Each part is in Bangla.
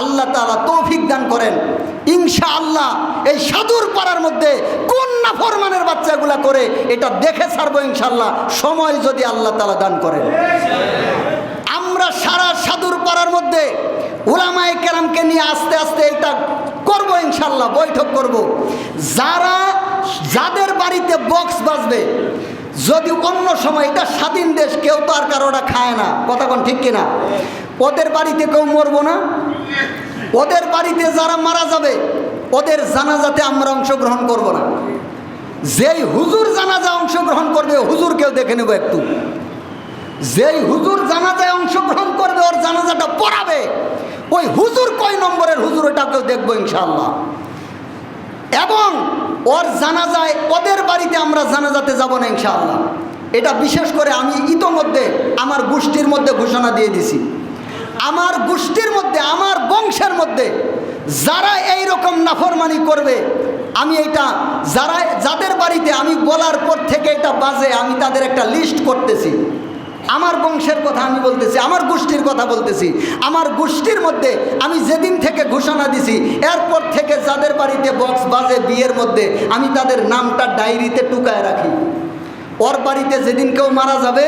আল্লাহ তালা তৌফিক দান করেন। ইনশা আল্লাহ এই সাধুর পাড়ার মধ্যে কোন নাফরমানের বাচ্চাগুলা করে এটা দেখে ছাড়বো ইনশাল্লাহ সময় যদি আল্লাহ তালা দান করেন। আমরা সারা সাধুর পাড়ার মধ্যে ওলামায় কেরামকে নিয়ে আস্তে আস্তে এটা করব ইনশাল্লাহ বৈঠক করব। যারা, যাদের বাড়িতে বক্স বাজবে যদি অন্য সময় এটা স্বাধীন দেশ, কেউ তো আর কারোটা খায় না। কথা কোন ঠিক কিনা? ওদের বাড়িতে কেউ মরবো না। ওদের বাড়িতে যারা মারা যাবে, ওদের জানাজাতে আমরা অংশগ্রহণ করব না। যেই হুজুর জানাজা অংশগ্রহণ করবে, হুজুর কেউ দেখে নেব একটু। যেই হুজুর জানাজায় অংশগ্রহণ করবে, ওর জানাজাটা পড়াবে। ওই হুজুর কয় নম্বরের হুজুর ওটাকেও দেখব ইনশাল্লাহ এবং ওর জানাজায় ওদের বাড়িতে আমরা জানাজাতে যাব না ইনশাআল্লাহ। এটা বিশেষ করে আমি ইতোমধ্যে আমার গোষ্ঠীর মধ্যে ঘোষণা দিয়ে দিছি। আমার গোষ্ঠীর মধ্যে, আমার বংশের মধ্যে যারা এই রকম নাফরমানি করবে, আমি এটা যারা, যাদের বাড়িতে আমি বলার পর থেকে এটা বাজে, আমি তাদের একটা লিস্ট করতেছি। আমার বংশের কথা আমি বলতেছি, আমার গোষ্ঠীর কথা বলতেছি। আমার গোষ্ঠীর মধ্যে আমি যেদিন থেকে ঘোষণা দিছি, এরপর থেকে যাদের বাড়িতে বক্স বাজে বিয়ের মধ্যে, আমি তাদের নামটা ডায়েরিতে টুকায় রাখি। ওর বাড়িতে যেদিন কেউ মারা যাবে,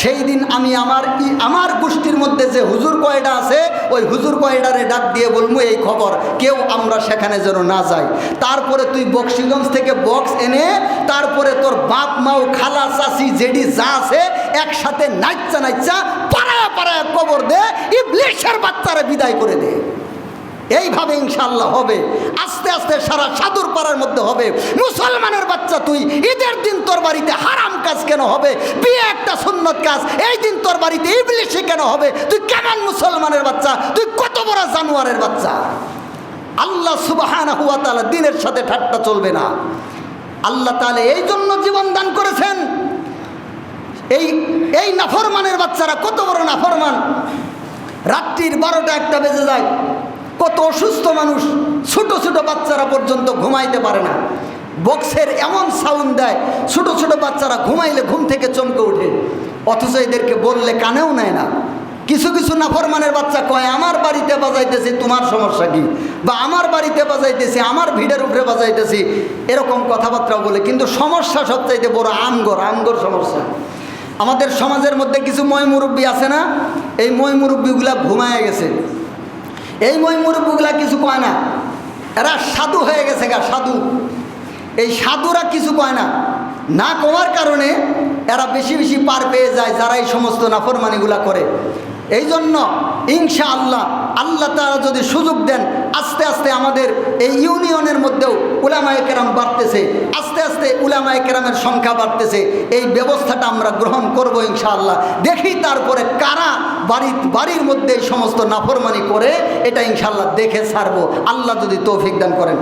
সেই দিন আমি আমার আমার গোষ্ঠীর মধ্যে যে হুজুর কয়টা আছে, ওই হুজুর কয়ডারে ডাক দিয়ে বলব, এই খবর, কেউ আমরা সেখানে যেন না যাই। তারপরে তুই বক্সিগঞ্জ থেকে বক্স এনে, তারপরে তোর বাপ, মাও, খালা চাষি জেডি যা আছে, একসাথে নাইচা নাইচা পাড়ায় পাড়ায় কবর দে ইবলিশের বাচ্চারা বিদায় করে দে। এইভাবে ইনশাল্লাহ হবে। আস্তে আস্তে সারা সাধুর পাড়ার মধ্যে হবে। মুসলমানের বাচ্চা তুই, ঈদের দিন তোর বাড়িতে হারাম কাজ কেন হবে? বিয়ে একটা সুন্নত কাজ, এই দিন তোর বাড়িতে ইবলিশে কেন হবে? তুই কেমন মুসলমানের বাচ্চা? তুই কত বড় জানোয়ারের বাচ্চা? আল্লাহ সুবাহানা হুয়া তালা দিনের সাথে ঠাট্টা চলবে না। আল্লাহ তাহলে এই জন্য জীবন দান করেছেন। এই এই নাফরমানের বাচ্চারা কত বড় নাফরমান? রাত্রির বারোটা একটা বেজে যায়। কত অসুস্থ মানুষ ছোট ছোট বাচ্চারা পর্যন্ত ঘুমাইতে পারে না। বক্সের এমন সাউন্ড দেয়, ছোট ছোট বাচ্চারা ঘুমাইলে ঘুম থেকে চমকে ওঠে। অথচ এদেরকে বললে কানেও নেয় না। কিছু কিছু নাফরমানের বাচ্চা কয়, আমার বাড়িতে বাজাইতেছি, তোমার সমস্যা কি? বা, আমার বাড়িতে বাজাইতেছি, আমার ভিড়ের উপরে বাজাইতেছি। এরকম কথাবার্তা বলে, কিন্তু সমস্যা সবচাইতে বড় আমগর আমগর সমস্যা। আমাদের সমাজের মধ্যে কিছু ময় মুরব্বী আছে না? এই ময় মুরব্বীগুলা ঘুমায় গেছে। এই মই মুরব্বুগুলা কিছু কয় না? এরা সাধু হয়ে গেছে গা, সাধু। এই সাধুরা কিছু কয় না? না কমার কারণে এরা বেশি বেশি পার পেয়ে যায় যারা এই সমস্ত নাফরমানিগুলা করে। এই জন্য ইনশা আল্লাহ আল্লাহ তারা যদি সুযোগ দেন, আস্তে আস্তে আমাদের এই ইউনিয়নের মধ্যেও উলামায় কেরাম বাড়তেছে, আস্তে আস্তে উলামায় কেরামের সংখ্যা বাড়তেছে, এই ব্যবস্থাটা আমরা গ্রহণ করব ইনশাআল্লাহ। দেখি তারপরে কারা বাড়ি বাড়ির মধ্যে সমস্ত নাফরমানি করে, এটা ইনশাআল্লাহ দেখে ছাড়বো। আল্লাহ যদি তৌফিক দান করেন।